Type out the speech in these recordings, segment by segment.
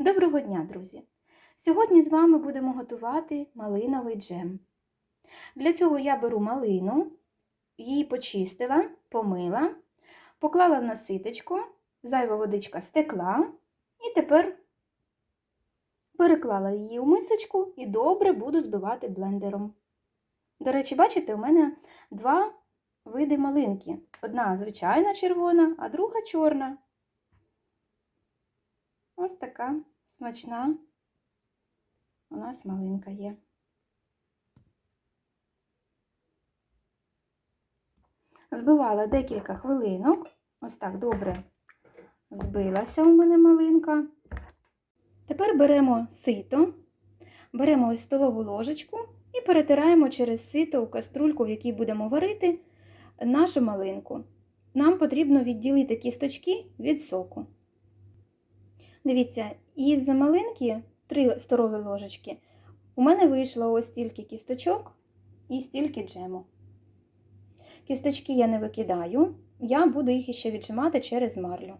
Доброго дня, друзі! Сьогодні з вами будемо готувати малиновий джем. Для цього я беру малину, її почистила, помила, поклала на ситочку, зайва водичка стекла і тепер переклала її у мисочку і добре буду збивати блендером. До речі, бачите, у мене два види малинки. Одна звичайна червона, а друга чорна. Ось така смачна у нас малинка є. Збивала декілька хвилинок. Ось так добре збилася у мене малинка. Тепер беремо сито, беремо ось столову ложечку і перетираємо через сито у каструльку, в якій будемо варити нашу малинку. Нам потрібно відділити кісточки від соку. Дивіться, із малинки 3 столові ложечки. У мене вийшло ось стільки кісточок і стільки джему. Кісточки я не викидаю, я буду їх іще віджимати через марлю.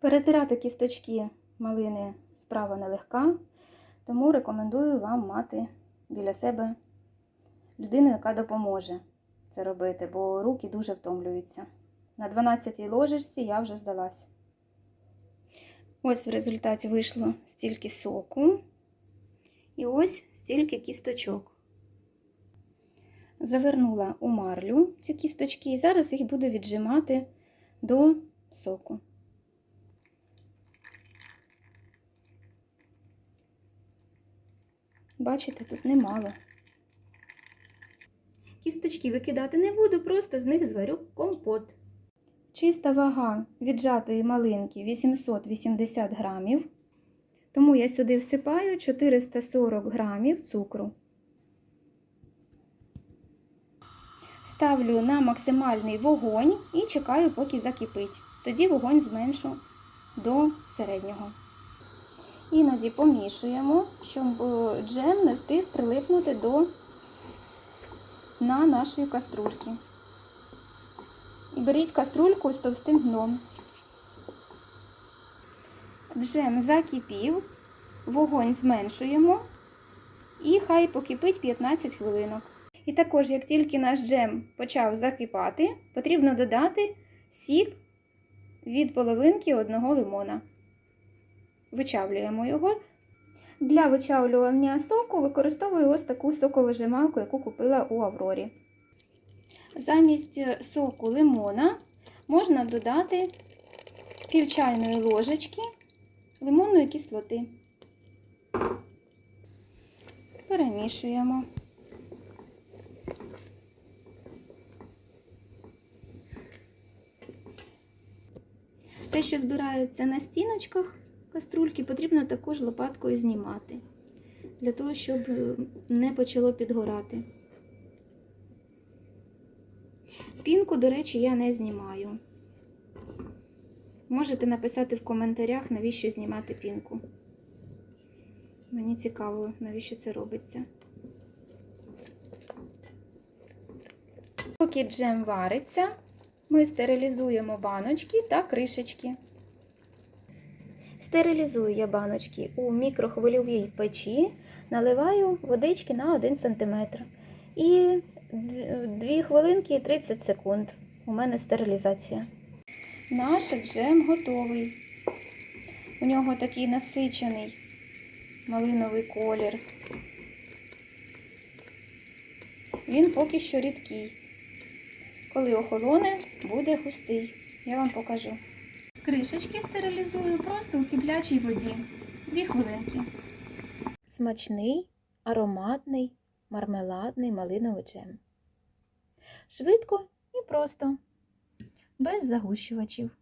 Перетирати кісточки малини справа нелегка, тому рекомендую вам мати біля себе людину, яка допоможе це робити, бо руки дуже втомлюються. На 12-й ложечці я вже здалась. Ось в результаті вийшло стільки соку і ось стільки кісточок. Завернула у марлю ці кісточки і зараз їх буду віджимати до соку. Бачите, тут немало. Кісточки викидати не буду, просто з них зварю компот. Чиста вага віджатої малинки 880 грамів, тому я сюди всипаю 440 грамів цукру. Ставлю на максимальний вогонь і чекаю, поки закипить. Тоді вогонь зменшу до середнього. Іноді помішуємо, щоб джем не встиг прилипнути до на нашої каструльки. І беріть каструльку з товстим дном. Джем закипів, вогонь зменшуємо і хай покипить 15 хвилинок. І також, як тільки наш джем почав закипати, потрібно додати сік від половинки одного лимона. Вичавлюємо його. Для вичавлювання соку використовую ось таку соковижималку, яку купила у Аврорі. Замість соку лимона можна додати пів чайної ложечки лимонної кислоти. Перемішуємо. Те, що збирається на стіночках каструльки, потрібно також лопаткою знімати, для того, щоб не почало підгорати. Пінку, до речі, я не знімаю. Можете написати в коментарях, навіщо знімати пінку. Мені цікаво, навіщо це робиться. Поки джем вариться, ми стерилізуємо баночки та кришечки. Стерилізую я баночки у мікрохвильовій печі, наливаю водички на 1 см. І 2 хвилинки і 30 секунд. У мене стерилізація. Наш джем готовий. У нього такий насичений малиновий колір. Він поки що рідкий. Коли охолоне, буде густий. Я вам покажу. Кришечки стерилізую просто у киплячій воді. Дві хвилинки. Смачний, ароматний, мармеладний малиновий джем. Швидко і просто, без загущувачів.